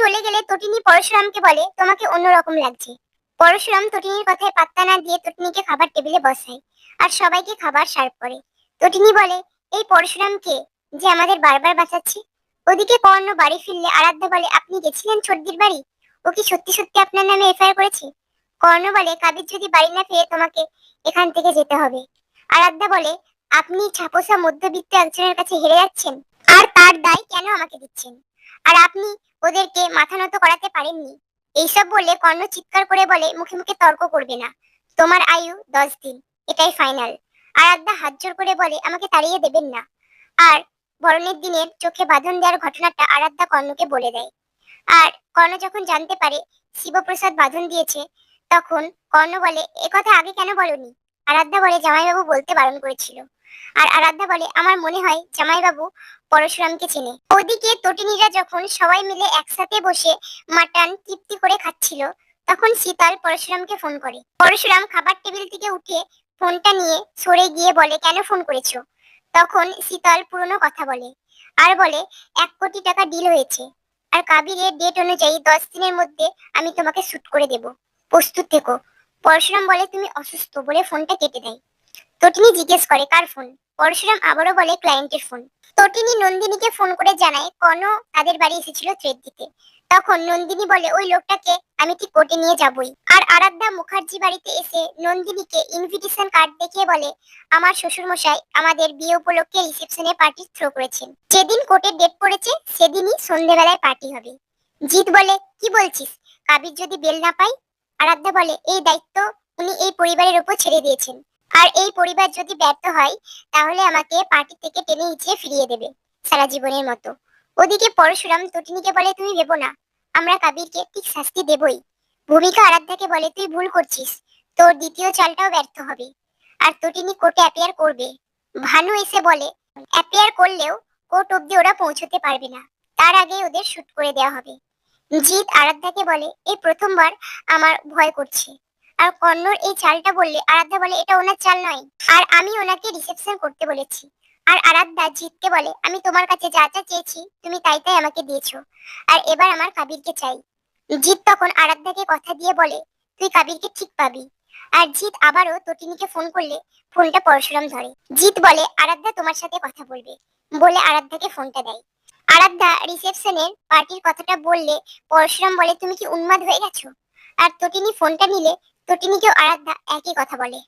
চলে গেলে তটিনী পরশুরামকে বলে, তোমাকে অন্যরকম লাগছে। পরশুরাম তটিনীর কথায় পাত্তা না দিয়ে তটিনীকে খাবার টেবিলে বসায় আর সবাইকে খাবার সার্ভ করে। তটিনী বলে, এই পরশুরামকে যে আমাদের বারবার বাঁচাচ্ছে, ওদিকে কর্ণ বাড়ি ফিরলে আরাধ্যা বলে, আপনি গেছিলেন ছোটদির বাড়ি? ও কি সত্যি সত্যি আপনার নামে এফআইআর করেছে? কর্ণ বলে কাবির যদি বাড়ি না ফিরে তোমাকে এখান থেকে যেতে হবে। আরাধ্যা বলে, আপনি ছাপোসা মধ্যবিত্ত একজনের কাছে হেরে যাচ্ছেন আর তার দায় কেন আমাকে দিচ্ছেন? আর আপনি ওদেরকে মাথা নত করাতে পারেননি। এইসব বলে কর্ণ চিৎকার করে বলে, মুখে মুখে তর্ক করবে না। তোমার আয়ু দশ দিন। এটাই ফাইনাল আরাধ্যা হাত জোর করে বলে, আমাকে তাড়িয়ে দেবেন না। আর বরণের দিনের চোখে বাঁধন দেওয়ার ঘটনাটা আরাধ্যা কর্ণকে বলে দেয়। আর কর্ণ যখন জানতে পারে শিবপ্রসাদ বাঁধন দিয়েছে, তখন কর্ণ বলে কথা আগে কেন বলনি? আরাধ্যা বলে জামাইবাবু বলতে বারণ করেছিল। আর আরাধ্যা বলে, আমার মনে হয় জামাইবাবু পরশুরামকে চেনে। ওদিকে তটিনীরা যখন সবাই মিলে একসাথে বসে মাটন তৃপ্তি করে খাচ্ছিল, তখন শীতল পরশুরামকে ফোন করে। পরশুরাম খাবার টেবিল থেকে উঠে ফোনটা নিয়ে সরে গিয়ে বলে, কেন ফোন করেছ? তখন শীতল পুরনো কথা বলে, আর বলে, এক কোটি টাকা ডিল হয়েছে। আর কাবিরের ডেট অনুযায়ী দশ দিনের মধ্যে আমি তোমাকে শ্যুট করে দেব। প্রস্তুত থেকো। পরশুরাম বলে তুমি অসুস্থ বলে ফোনটা কেটে দেয়। তটিনী জিজ্ঞেস করে, কার ফোন? পরশুরাম আবারও বলে, ক্লায়েন্টের ফোন। তটিনী নন্দিনীকে ফোন করে জানায় কর্ণ তাদের বাড়ি এসেছিল থ্রেড দিতে। তখন নন্দিনী বলে, ওই লোকটাকে আমি ঠিক কোর্টে নিয়ে যাবই। আর আরাধ্যা মুখার্জি বাড়িতে এসে নন্দিনীকে ইনভিটেশন কার্ড দেখিয়ে বলে, আমার শ্বশুর মশাই আমাদের বিয়ে উপলক্ষে রিসেপশনে পার্টি থ্রো করেছেন। যেদিন কোর্টের ডেট পড়েছে, সেদিনই সন্ধেবেলায় পার্টি হবে। জিৎ বলে, কি বলছিস? কাবির যদি বেল না পাই আরাধ্যা বলে, এই দায়িত্ব উনি এই পরিবারের উপর ছেড়ে দিয়েছেন। আর এই পরিবার যদি ব্যর্থ হয়, তাহলে আমাকে পার্টি থেকে টেনে হিঁচিয়ে ফিরিয়ে দেবে সারা জীবনের মতো। ওদিকে পরশুরাম তটিনীকে বলে, তুমি ভেবো না, আমরা কাবিরকে ঠিক শাস্তি দেবই। ভূমিকা আরাধ্যাকে বলে, তুই ভুল করছিস, তোর দ্বিতীয় চালটাও ব্যর্থ হবে। আর তটিনী কোর্টে অ্যাপিয়ার করবে। ভানু এসে বলে অ্যাপিয়ার করলেও কোর্ট অব্দি ওরা পৌঁছতে পারবে না। তার আগে ওদের শুট করে দেওয়া হবে। জিৎ আরাধ্যাকে বলে এই প্রথমবার আমার ভয় করছে। আর কর্ণর এই চালটা বললে, আরাধ্যা বলে, এটা ওনার চাল নয়। আর আমি ওনাকে রিসেপশন করতে বলেছি। আর আরাধ্যা জিতকে বলে, আমি তোমার কাছে যা যা চেয়েছি, তুমি তাই তাই আমাকে দিয়েছ। আর এবার আমার কাবিরকে চাই। জিৎ তখন আরাধ্যাকে কথা দিয়ে বলে, তুই কাবিরকে ঠিক পাবি। আর জিৎ আবারও তটিনীকে ফোন করলে ফোনটা পরশুরাম ধরে। জিৎ বলে, আরাধ্যা তোমার সাথে কথা বলবে। বলে আরাধ্যাকে ফোনটা দেয়। আরাধ্যা, রিসেপশনের পার্টির কথাটা বললে পরশুরাম বলে, তুমি কি উন্মাদ হয়ে গেছো? আর তটিনী ফোনটা নিলে তটিনীকেও আরাধ্যা একই কথা বলে।